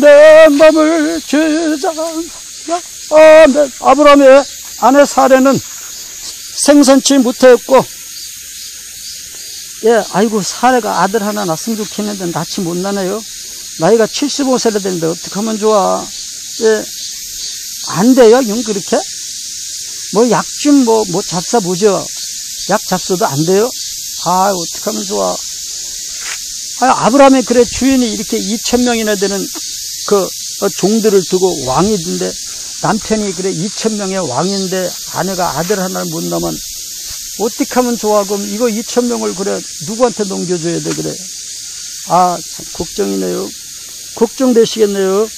내 맘을 주장 아멘. 아브라함의 아내 사례는 생산치 못했고 예 아이고 사례가 아들 하나 낳았으면 좋겠는데 낳지 못 나네요. 나이가 75세가 되는데 어떻게 하면 좋아? 예. 안 돼요 용 그렇게? 뭐 약 좀 뭐 뭐 잡사 보죠. 약 잡숴도 안 돼요? 아 어떻게 하면 좋아? 아, 아브라함의 그래 주인이 이렇게 2천 명이나 되는 그 어, 종들을 두고 왕이던데 남편이 그래 2천 명의 왕인데 아내가 아들 하나를 못 낳으면 어떻게 하면 좋아? 그럼 이거 2천 명을 그래 누구한테 넘겨줘야 돼? 그래. 아참 걱정이네요. 걱정되시겠네요.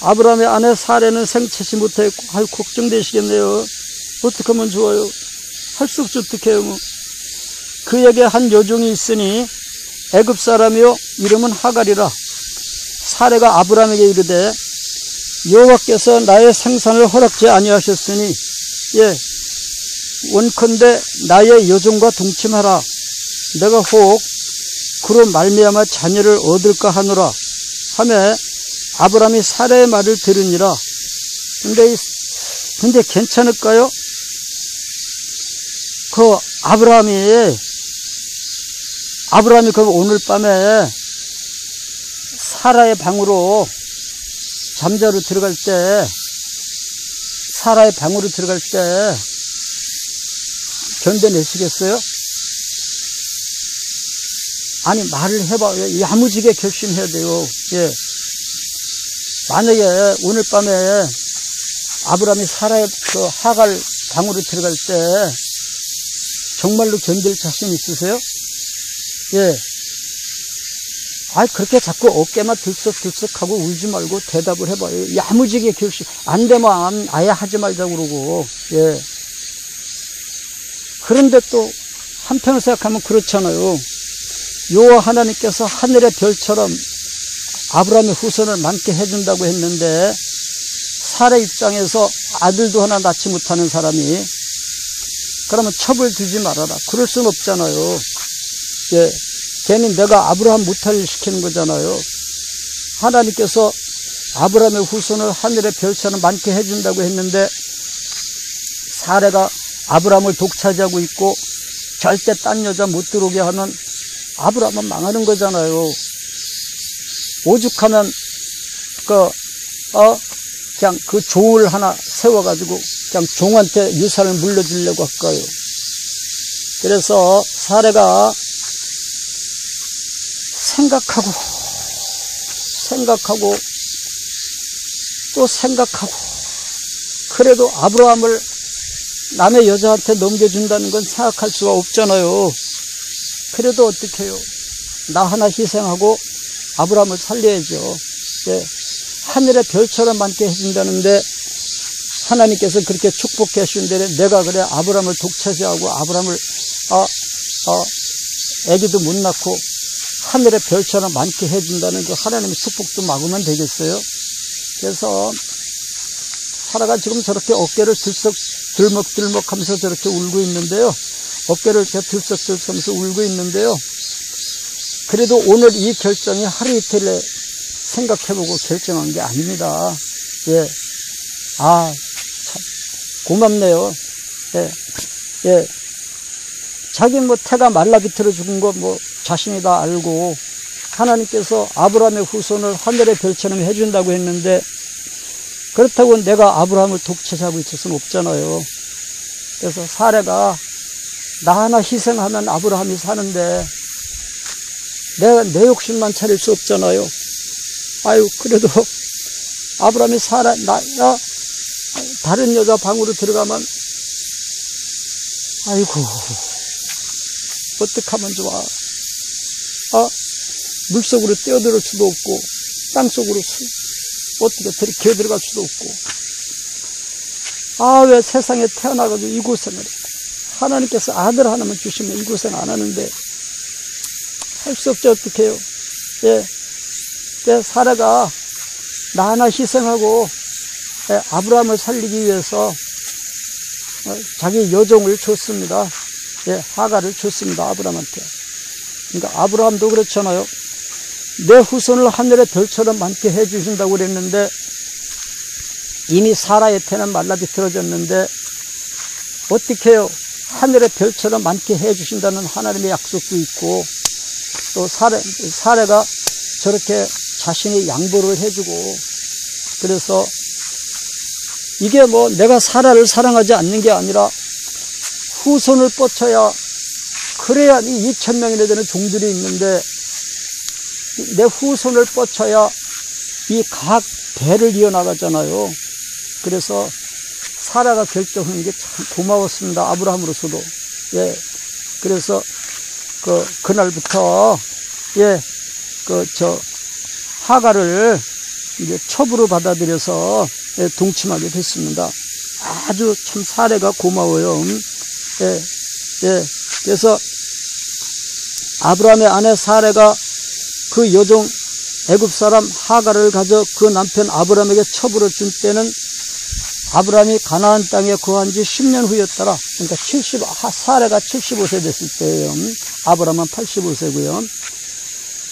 아브라함의 아내 사례는 생채지 못했고 아유 걱정되시겠네요. 어떻게 하면 좋아요? 할 수 없지 어떻게 해요? 뭐. 그에게 한 여종이 있으니 애굽 사람이요 이름은 하갈이라 사례가 아브라함에게 이르되 여호와께서 나의 생산을 허락지 아니하셨으니 예 원컨대 나의 여종과 동침하라. 내가 혹 그로 말미암아 자녀를 얻을까 하노라. 하매 아브라함이 사례의 말을 들으니라. 근데 근데 괜찮을까요? 그 아브라함이 아브라함이 그 오늘 밤에 사라의 방으로 잠자로 들어갈 때 사라의 방으로 들어갈 때 견뎌내시겠어요? 아니 말을 해봐요. 야무지게 결심해야 돼요. 예. 만약에 오늘 밤에 아브라함이 사라의 그 하갈 방으로 들어갈 때 정말로 견딜 자신 있으세요? 예. 아 그렇게 자꾸 어깨만 들썩들썩하고 울지 말고 대답을 해봐요. 야무지게 결심. 안 되면 아예 하지 말자고 그러고, 예. 그런데 또 한편으로 생각하면 그렇잖아요. 요 하나님께서 하늘의 별처럼 아브라함의 후손을 많게 해준다고 했는데, 살의 입장에서 아들도 하나 낳지 못하는 사람이, 그러면 첩을 두지 말아라. 그럴 수는 없잖아요. 예. 괜히 내가 아브라함 일 시키는 거잖아요. 하나님께서 아브라함의 후손을 하늘의 별처럼 많게 해준다고 했는데 사례가 아브라함을 독차지하고 있고 절대 딴 여자 못 들어오게 하면 아브라함은 망하는 거잖아요. 오죽하면 그, 어, 그냥 그 종을 하나 세워가지고 그냥 종한테 유산을 물려주려고 할까요? 그래서 사례가 생각하고 생각하고 또 생각하고 그래도 아브라함을 남의 여자한테 넘겨준다는 건 생각할 수가 없잖아요. 그래도 어떻게 해요? 나 하나 희생하고 아브라함을 살려야죠. 네. 하늘의 별처럼 많게 해준다는데 하나님께서 그렇게 축복해 주신데 내가 그래 아브라함을 독차지하고 아브라함을 어, 어, 애기도 못 낳고 하늘의 별처럼 많게 해준다는 그 하나님의 축복도 막으면 되겠어요? 그래서 사라가 지금 저렇게 어깨를 들썩 들먹들먹 하면서 저렇게 울고 있는데요. 어깨를 이렇게 들썩들썩 하면서 울고 있는데요. 그래도 오늘 이 결정이 하루 이틀에 생각해보고 결정한 게 아닙니다. 예. 아, 참, 고맙네요. 예. 예. 자기 뭐 태가 말라 비틀어 죽은 거 뭐 자신이 다 알고 하나님께서 아브라함의 후손을 하늘의 별처럼 해준다고 했는데 그렇다고 내가 아브라함을 독차지하고 있을 수는 없잖아요. 그래서 사례가 나 하나 희생하면 아브라함이 사는데 내가 내 욕심만 차릴 수 없잖아요. 아유 그래도 아브라함이 사라 나야 다른 여자 방으로 들어가면 아이고 어떡하면 좋아. 아, 물속으로 뛰어들을 수도 없고, 땅속으로 수, 어떻게 들이 기어 들어갈 수도 없고. 아, 왜 세상에 태어나가지고 이 고생을 했고. 하나님께서 아들 하나만 주시면 이 고생 안 하는데, 할 수 없죠, 어떻게 해요. 예. 예, 사라가 나 하나 희생하고, 예, 아브라함을 살리기 위해서 어, 자기 여종을 줬습니다. 예, 하가를 줬습니다. 아브라함한테. 그러니까 아브라함도 그렇잖아요. 내 후손을 하늘의 별처럼 많게 해주신다고 그랬는데 이미 사라의 태는 말라 비틀어졌는데 어떻게 해요? 하늘의 별처럼 많게 해주신다는 하나님의 약속도 있고 또 사례, 사례가 저렇게 자신의 양보를 해주고 그래서 이게 뭐 내가 사라를 사랑하지 않는 게 아니라 후손을 뻗쳐야 그래야 이 2천 명이나 되는 종들이 있는데 내 후손을 뻗쳐야 이각 대를 이어나가잖아요. 그래서 사라가 결정하는 게 참 고마웠습니다. 아브라함으로서도. 예. 그래서 그 그날부터 예. 그 저 하가를 이제 첩으로 받아들여서 예, 동침하게 됐습니다. 아주 참 사례가 고마워요. 음. 예. 예. 그래서 아브라함의 아내 사례가 그 여종 애굽 사람 하가를 가져 그 남편 아브라함에게 첩으로 준 때는 아브라함이 가나안 땅에 거한 지 10년 후였더라. 그러니까 70, 사례가 75세 됐을 때예요. 아브라함은 85세고요.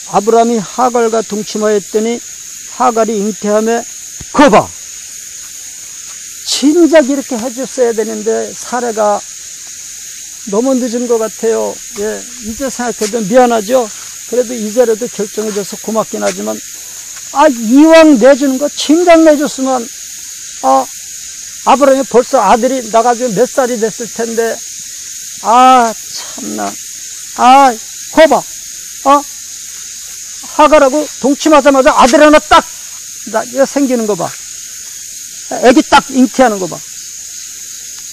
아브라함이 하갈과 동침하였더니 하갈이 잉태함에 거봐. 진작 이렇게 해줬어야 되는데 사례가 너무 늦은 것 같아요. 예, 이제 생각해도 미안하죠? 그래도 이제라도 결정해줘서 고맙긴 하지만, 아, 이왕 내주는 거 진작 내줬으면, 아, 아브라함이 벌써 아들이 나가지고 몇 살이 됐을 텐데, 아, 참나. 아, 거봐. 어? 하가라고 동침하자마자 아들 하나 딱, 나, 생기는 거 봐. 애기 딱 잉태하는 거 봐.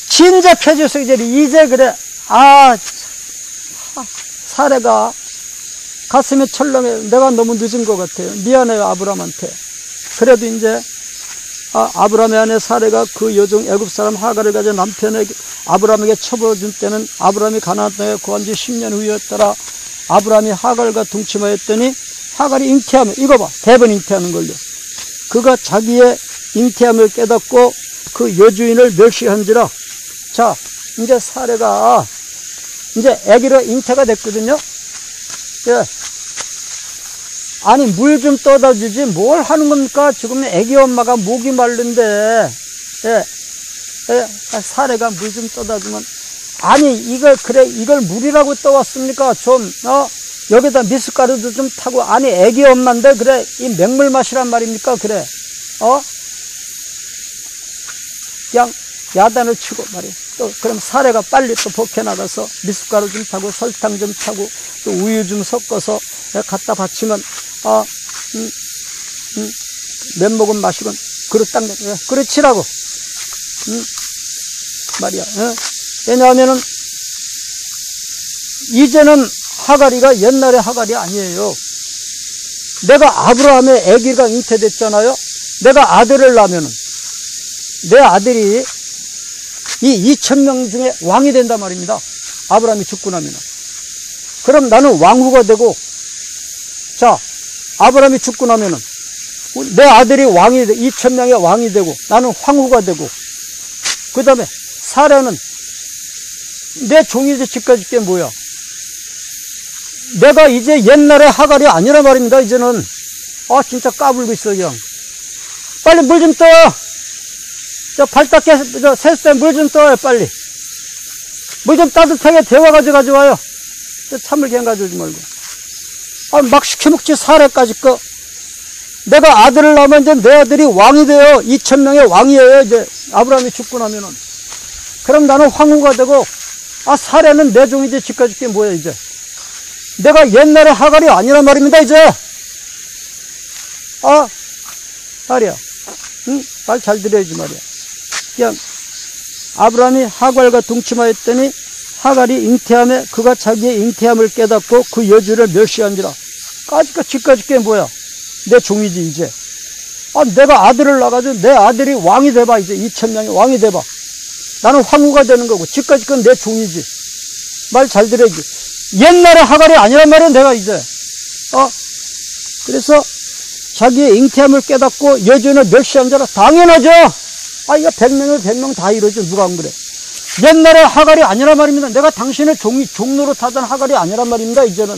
진작 해줘서 이제, 이제 그래. 아, 사례가 가슴에 철렁해. 내가 너무 늦은 것 같아요. 미안해요, 아브라함한테. 그래도 이제, 아, 아브라함의 아내 사례가 그 여종 애굽 사람 하가를 가져 남편에게 아브라함에게 쳐버준 때는 아브라함이 가나안 땅에 거한 지 10년 후였더라. 아브라함이 하갈과 동침하였더니 하갈이 잉태하면 이거 봐 대번 잉태하는 걸요. 그가 자기의 잉태함을 깨닫고 그 여주인을 멸시한지라. 자 이제 사례가 이제 아기로 잉태가 됐거든요. 예. 아니 물 좀 떠다 주지 뭘 하는 겁니까? 지금 애기 엄마가 목이 마른데 예. 예. 사례가 물 좀 떠다 주면 아니 이걸 그래 이걸 물이라고 떠왔습니까? 좀 어? 여기다 미숫가루도 좀 타고 아니 애기 엄마인데 그래 이 맹물 맛이란 말입니까? 그래 어? 그냥 야단을 치고 말이야. 또 그럼 사례가 빨리 또 벗겨 나가서 미숫가루 좀 타고 설탕 좀 타고 또 우유 좀 섞어서 갖다 바치면 아, 음, 음, 몇 모금 마시건 그릇 딱 내, 그렇지라고. 음, 말이야. 어? 왜냐하면은 이제는 하가리가 옛날의 하가리 아니에요. 내가 아브라함의 아기가 잉태됐잖아요. 내가 아들을 낳으면은 내 아들이 이 2천명 중에 왕이 된단 말입니다. 아브라함이 죽고 나면. 그럼 나는 왕후가 되고, 자, 아브라함이 죽고 나면은, 내 아들이 왕이, 2천명의 왕이 되고, 나는 황후가 되고, 그 다음에, 사례는 내 종이제 집까지 게 뭐야? 내가 이제 옛날의 하갈이 아니라 말입니다, 이제는. 아, 진짜 까불고 있어, 그냥. 빨리 물 좀 떠! 저 발 닦게, 저 세수대 물 좀 떠요, 빨리. 물 좀 따뜻하게 데워 가지고 와요. 저 찬물 그냥 가져오지 말고. 아, 막 시켜먹지, 사례까지 거. 내가 아들을 낳으면 이제 내 아들이 왕이 돼요. 2천명의 왕이에요, 이제. 아브라함이 죽고 나면은. 그럼 나는 황후가 되고, 아, 사례는 내 종이지, 집까지 게 뭐야, 이제. 내가 옛날에 하갈이 아니란 말입니다, 이제. 아, 말이야. 응? 말 잘 들어야지 말이야. 그냥 아브라함이 하갈과 동침하였더니 하갈이 잉태함에 그가 자기의 잉태함을 깨닫고 그 여주를 멸시한지라. 까짓까 집까지 게 뭐야? 내 종이지 이제. 아 내가 아들을 낳아가지고 내 아들이 왕이 돼봐 이제 2천 명이 왕이 돼봐. 나는 황후가 되는 거고 집까지 건내 종이지. 말 잘 들어야지. 옛날에 하갈이 아니란 말이야 내가 이제. 어? 그래서 자기의 잉태함을 깨닫고 여주인을 멸시한 자라 당연하죠. 아, 이거 백명을 백명 다 이러죠. 누가 안 그래. 옛날에 하갈이 아니란 말입니다. 내가 당신의 종이, 종로로 타던 하갈이 아니란 말입니다. 이제는.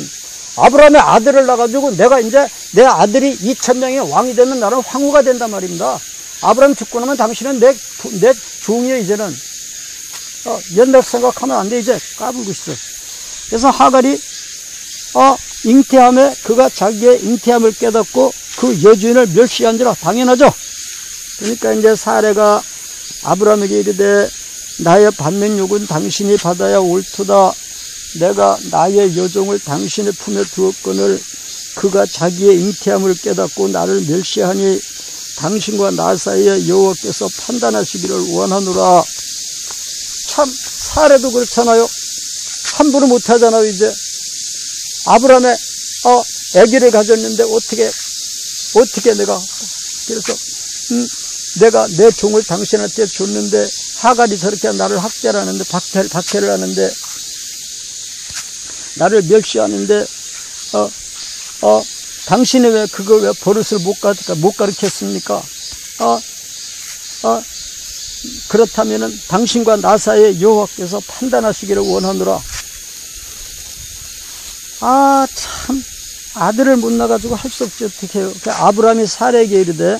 아브라함의 아들을 낳아가지고 내가 이제 내 아들이 2천 명의 왕이 되면 나는 황후가 된단 말입니다. 아브라함 죽고 나면 당신은 내, 내 종이에요, 이제는. 어, 옛날 생각하면 안 돼, 이제. 까불고 있어. 그래서 하갈이, 어, 잉태함에 그가 자기의 잉태함을 깨닫고 그 여주인을 멸시한지라 당연하죠. 그러니까 이제 사례가 아브라함에게 이르되 나의 받는 욕은 당신이 받아야 옳도다. 내가 나의 여종을 당신의 품에 두었거늘 그가 자기의 잉태함을 깨닫고 나를 멸시하니 당신과 나 사이에 여호와께서 판단하시기를 원하노라. 참 사례도 그렇잖아요. 함부로 못하잖아요 이제. 아브라함의 어, 아기를 가졌는데 어떻게 어떻게 내가 그래서 음, 내가 내 종을 당신한테 줬는데 하갈이 저렇게 나를 학대를 하는데 박해, 박해를 하는데 나를 멸시하는데 어, 어, 당신이 왜 그거 왜 버릇을 못, 가, 못 가르쳤습니까? 어, 어, 그렇다면은 당신과 나 사이에 여호와께서 판단하시기를 원하노라. 아, 참. 아들을 못 낳아가지고 할 수 없지, 어떻게 해요. 그 아브라함이 사례에게 이르되,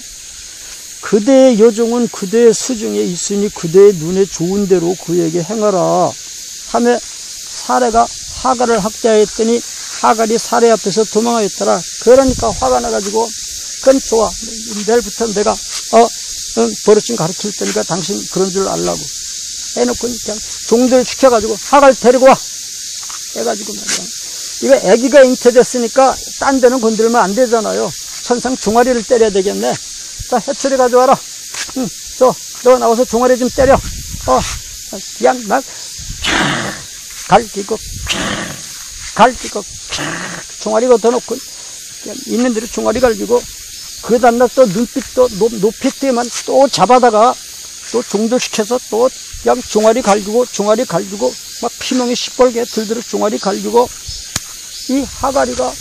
그대의 여종은 그대의 수중에 있으니 그대의 눈에 좋은 대로 그에게 행하라. 하며 사례가 하갈을 학대하였더니 하갈이 사례 앞에서 도망하였더라. 그러니까 화가 나가지고, 그건 좋아. 내일부터 내가, 어, 응, 버릇 좀 가르칠 테니까 당신 그런 줄 알라고. 해놓고 그냥 종들 시켜가지고 하갈 데리고 와. 해가지고 말이야. 이거 아기가 잉태됐으니까 딴 데는 건들면 안 되잖아요. 천상 종아리를 때려야 되겠네. 자, 해철이 가져와라. 응, 저, 너 나와서 종아리 좀 때려. 어, 그냥 막, 갈기고, 갈기고, 종아리 걷어 놓고, 그냥 있는 대로 종아리 갈기고, 그 다음날 또 눈빛도 높이 뛰면 또 잡아다가 또 종들시켜서 또 그냥 종아리 갈기고, 종아리 갈기고, 막 피멍이 시뻘게 들들어 종아리 갈기고, 이 하가리가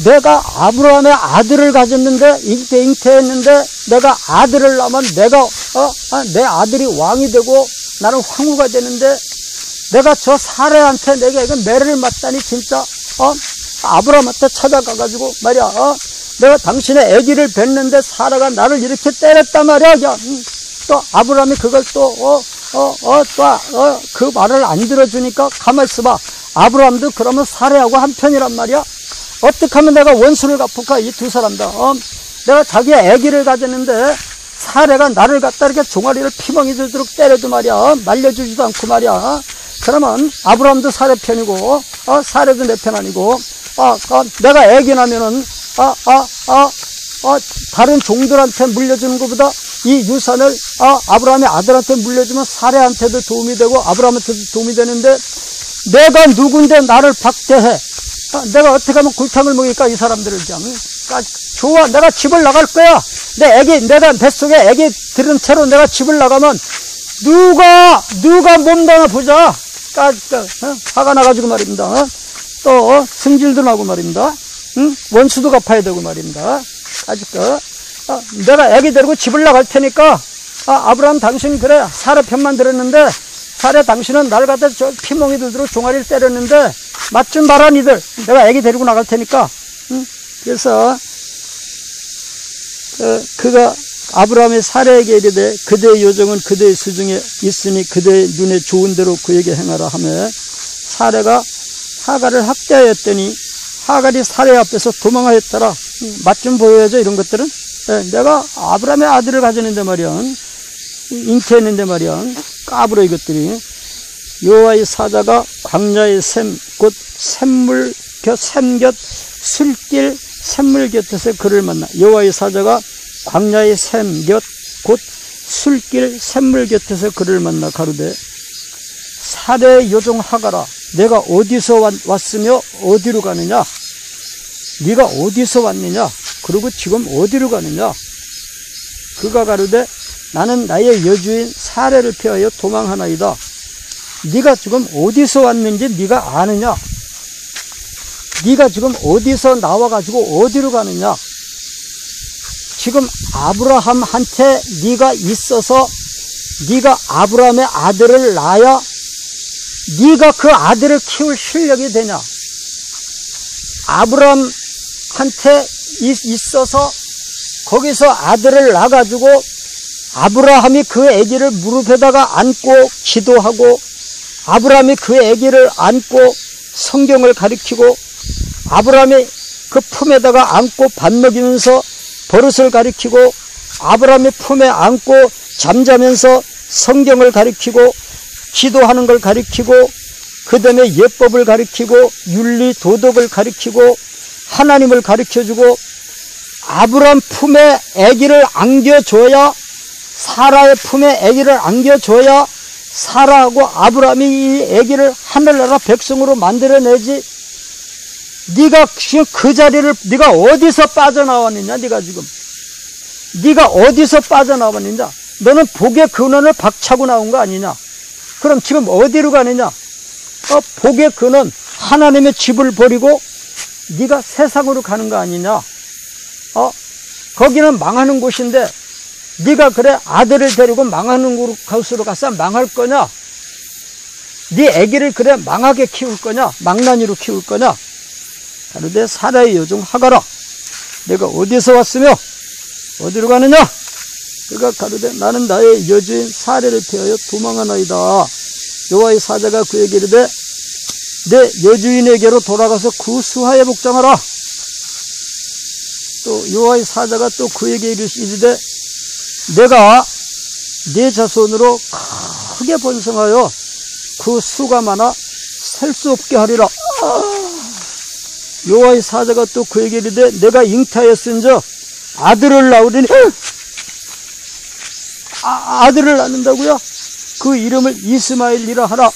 내가 아브라함의 아들을 가졌는데 잉태 잉태했는데 내가 아들을 낳으면 내가 어? 아, 내 아들이 왕이 되고 나는 황후가 되는데 내가 저 사례한테 내가 이거 매를 맞다니 진짜 어? 아브라함한테 찾아가 가지고 말이야 어? 내가 당신의 아기를 뵀는데 사라가 나를 이렇게 때렸단 말이야 야, 음, 또 아브라함이 그걸 또 어? 어? 어? 또 어? 그 말을 안 들어주니까 가만 있어봐 아브라함도 그러면 사례하고 한편이란 말이야 어떻게 하면 내가 원수를 갚을까? 이 두 사람 다. 어? 내가 자기의 아기를 가졌는데 사례가 나를 갖다 이렇게 종아리를 피멍이 들도록 때려도 말이야. 어? 말려주지도 않고 말이야. 그러면 아브라함도 사례 편이고 어? 사례도 내 편 아니고 어, 어, 내가 아기 나면은 어, 어, 어, 어, 다른 종들한테 물려주는 것보다 이 유산을 어, 아브라함의 아들한테 물려주면 사례한테도 도움이 되고 아브라함한테도 도움이 되는데 내가 누군데 나를 박대해 내가 어떻게 하면 굴탕을 먹일까 이 사람들을 그냥 좋아 내가 집을 나갈 거야 내 애기 내가 뱃속에 애기 들은 채로 내가 집을 나가면 누가 누가 몸담아 보자 까, 어? 화가 나가지고 말입니다 어? 또 어? 승질도 나고 말입니다 응? 원수도 갚아야 되고 말입니다 아직까 어, 내가 애기 데리고 집을 나갈 테니까 아, 아브라함 당신 그래 사례 편만 들었는데 사례 당신은 날 갖다 저 피멍이 들도록 종아리를 때렸는데 맞좀 봐라 니들 내가 애기 데리고 나갈 테니까. 응? 그래서 그, 그가 아브라함의 사례에게 이르되 그대의 요정은 그대의 수중에 있으니 그대의 눈에 좋은 대로 그에게 행하라 하며 사례가 하갈을 학대하였더니 하갈이 사례 앞에서 도망하였더라. 맛 좀 보여야죠 이런 것들은. 네, 내가 아브라함의 아들을 가졌는데 말이야. 잉태했는데 말이야. 까불어 이것들이 여호와의 사자가 광야의 샘, 곧 샘물 곁, 샘곁 술길 샘물 곁에서 그를 만나 여호와의 사자가 광야의 샘 곁, 곧 술길 샘물 곁에서 그를 만나 가로되 사례 요정 하가라 내가 어디서 왔, 으며 어디로 가느냐? 네가 어디서 왔느냐? 그리고 지금 어디로 가느냐? 그가 가로되 나는 나의 여주인 사례를 피하여 도망하나이다 네가 지금 어디서 왔는지 네가 아느냐? 네가 지금 어디서 나와가지고 어디로 가느냐? 지금 아브라함한테 네가 있어서 네가 아브라함의 아들을 낳아야 네가 그 아들을 키울 실력이 되냐? 아브람한테 있어서 거기서 아들을 낳아가지고 아브라함이 그 아기를 무릎에다가 안고 기도하고 아브라함이 그 아기를 안고 성경을 가리키고 아브라함이 그 품에다가 안고 밥 먹이면서 버릇을 가리키고 아브라함의 품에 안고 잠자면서 성경을 가리키고 기도하는 걸 가리키고 그 다음에 예법을 가리키고 윤리 도덕을 가리키고 하나님을 가리켜주고 아브라함 품에 아기를 안겨줘야 사라의 품에 아기를 안겨줘야 사라하고 아브라함이 이 아기를 하늘나라 백성으로 만들어내지 네가 지금 그 자리를 네가 어디서 빠져나왔느냐? 네가 지금 네가 어디서 빠져나왔느냐? 너는 복의 근원을 박차고 나온 거 아니냐? 그럼 지금 어디로 가느냐? 어, 복의 근원 하나님의 집을 버리고 네가 세상으로 가는 거 아니냐? 어 거기는 망하는 곳인데 네가 그래 아들을 데리고 망하는 곳으로 가서 망할 거냐? 네 아기를 그래 망하게 키울 거냐? 망나니로 키울 거냐? 가로되 사라의 여종 하가라. 내가 어디서 왔으며 어디로 가느냐? 그가 가로되 나는 나의 여주인 사례를 피하여 도망하나이다. 여호와의 사자가 그에게 이르되 내 여주인에게로 돌아가서 그 수하에 복장하라. 또 여호와의 사자가 또 그에게 이르시되 내가 네 자손으로 크게 번성하여 그 수가 많아 셀 수 없게 하리라 여호와의 사자가 또 그에게 이르되 내가 잉타하였은즉 아들을 낳으리니 아, 아들을 낳는다고요? 그 이름을 이스마엘이라 하라.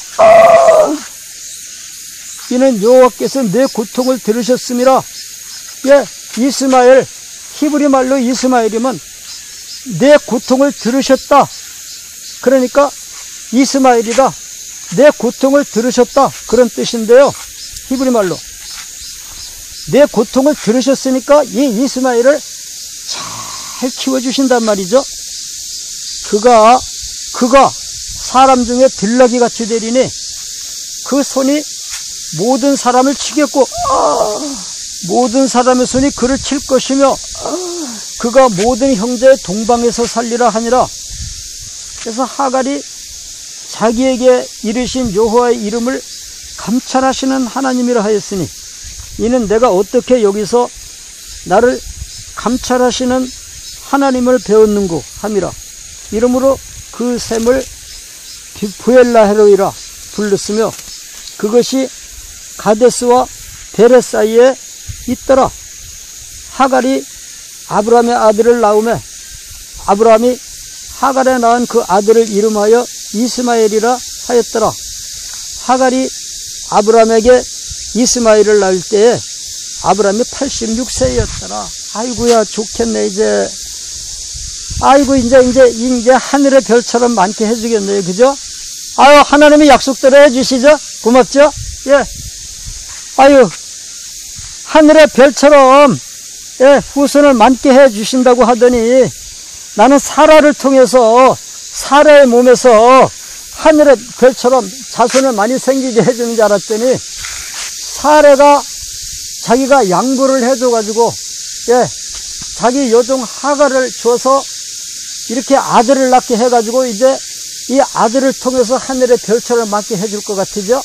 이는 여호와께서 내 고통을 들으셨음이라. 예, 이스마엘 히브리 말로 이스마엘이면 내 고통을 들으셨다. 그러니까 이스마엘이다. 내 고통을 들으셨다. 그런 뜻인데요. 히브리 말로. 내 고통을 들으셨으니까 이 이스마엘을 잘 키워주신단 말이죠. 그가, 그가 사람 중에 들락이 같이 되리니 그 손이 모든 사람을 치겠고, 아, 모든 사람의 손이 그를 칠 것이며, 아, 그가 모든 형제의 동방에서 살리라 하니라. 그래서 하갈이 자기에게 이르신 여호와의 이름을 감찰하시는 하나님이라 하였으니 이는 내가 어떻게 여기서 나를 감찰하시는 하나님을 배웠는고 함이라. 이러므로 그 샘을 부엘라헤로이라 불렀으며 그것이 가데스와 베레 사이에 있더라. 하갈이 아브라함의 아들을 낳음에 아브라함이 하갈에 낳은 그 아들을 이름하여 이스마엘이라 하였더라. 하갈이 아브라함에게 이스마엘을 낳을 때에 아브라함이 86세였더라. 아이고야 좋겠네 이제. 아이고 이제 이제 이제 하늘의 별처럼 많게 해주겠네요, 그죠? 아유 하나님이 약속대로 해주시죠. 고맙죠? 예. 아유 하늘의 별처럼 예, 후손을 많게 해 주신다고 하더니 나는 사라를 통해서 사라의 몸에서 하늘의 별처럼 자손을 많이 생기게 해주는 줄 알았더니 사례가 자기가 양보를 해줘가지고, 예, 자기 여종 하가를 줘서 이렇게 아들을 낳게 해가지고 이제 이 아들을 통해서 하늘의 별처럼 맞게 해줄 것 같으죠?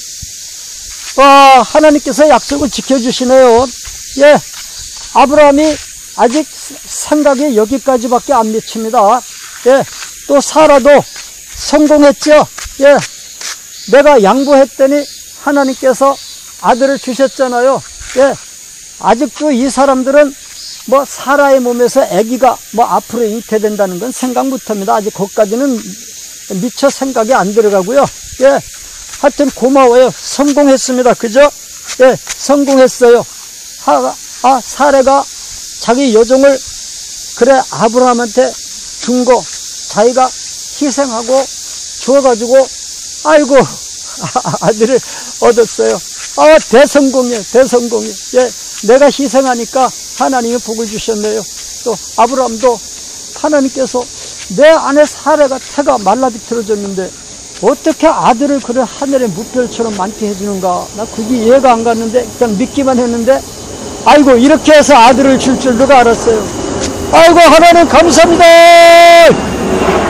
와, 하나님께서 약속을 지켜주시네요. 예, 아브라함이 아직 생각이 여기까지밖에 안 미칩니다. 예, 또 사라도 성공했죠? 예, 내가 양보했더니 하나님께서 아들을 주셨잖아요. 예. 아직도 이 사람들은 뭐 사라의 몸에서 아기가 뭐 앞으로 잉태된다는 건 생각 못 합니다. 아직 거기까지는 미처 생각이 안 들어가고요. 예. 하여튼 고마워요. 성공했습니다. 그죠? 예. 성공했어요. 하, 아, 사례가 자기 여종을 그래 아브라함한테 준 거 자기가 희생하고 주어가지고 아이고 아 들을 얻었어요. 아, 대성공이에요. 대성공이에요. 예, 내가 희생하니까 하나님이 복을 주셨네요. 또 아브라함도 하나님께서 내 안에 사례가 태가 말라 비틀어졌는데 어떻게 아들을 그래 하늘의 무별처럼 많게 해주는가? 나 그게 이해가 안 갔는데 그냥 믿기만 했는데 아이고 이렇게 해서 아들을 줄 줄도 알았어요. 아이고 하나님 감사합니다.